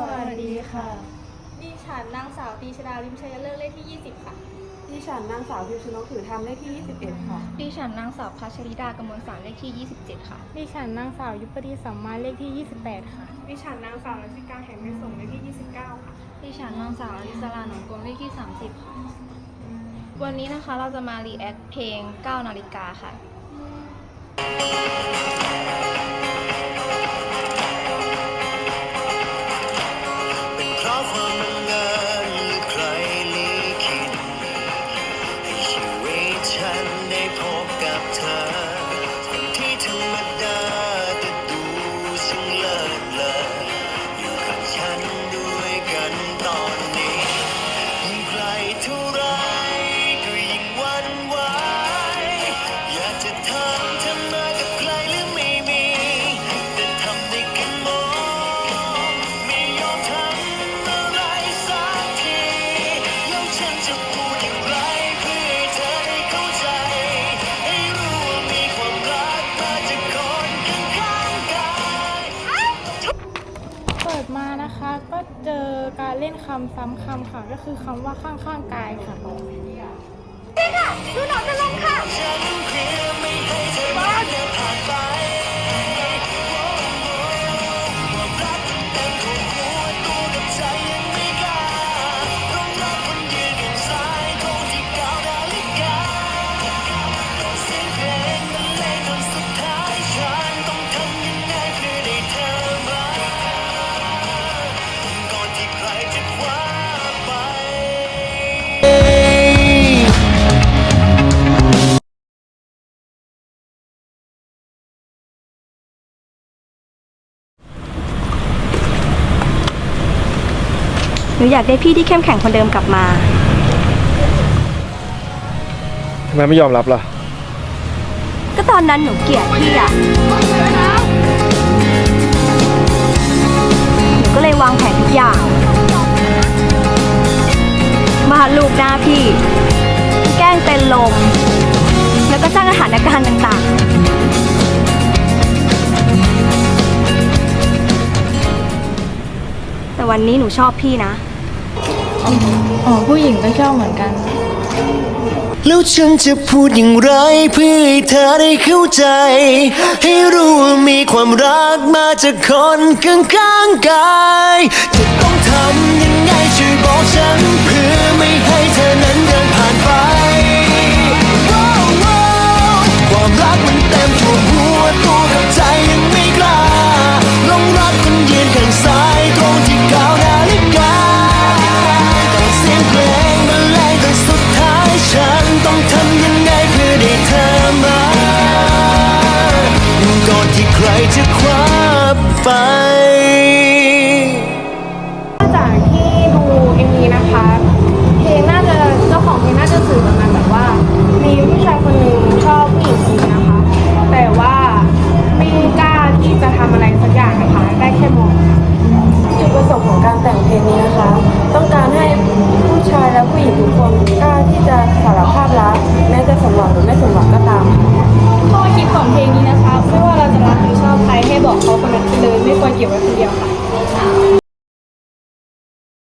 วัสดีค่ะ ดิฉันนางสาวตีชดาลิมชัยเลิศเลขที่ 20 ค่ะ ดิฉันนางสาวพิมชนกถือธรรมเลขที่ 21 ค่ะ ดิฉันนางสาวพัชริดากมลสารเลขที่ 27 ค่ะ ดิฉันนางสาวยุปดีสัมมาเลขที่ 28 ค่ะ ดิฉันนางสาวรัชิกาแห่งไม่ส่งเลขที่ 29 ค่ะ ดิฉันนางสาวอลิสลาหนองกลมเลขที่ 30 ค่ะ วันนี้นะคะเราจะมารีแอคเพลง 9 นาฬิกาค่ะ เล่นคำซ้ำคำค่ะ ก็คือคำว่าข้างข้างกายค่ะดูหนเพียงค่ะ หนูอยากได้พี่ที่เข้มแข็งคนเดิมกลับมา ทำไมไม่ยอมรับล่ะ ก็ตอนนั้นหนูเกลียดพี่อะหนูก็เลยวางแผนทุกอย่างวาดรูปหน้าพี่ แต่วันนี้หนูชอบพี่นะ อ๋อผู้หญิงก็ชอบเหมือนกัน แล้วฉันจะพูดอย่างไรเพื่อให้เธอได้เข้าใจ ให้รู้ว่ามีความรักมาจากคนข้างๆกาย จะต้องทำยังไงช่วยบอกฉันเพื่อไม่ให้เธอนั้นเดินผ่าน อนที่ใครจะคว้าไป 我要看变化。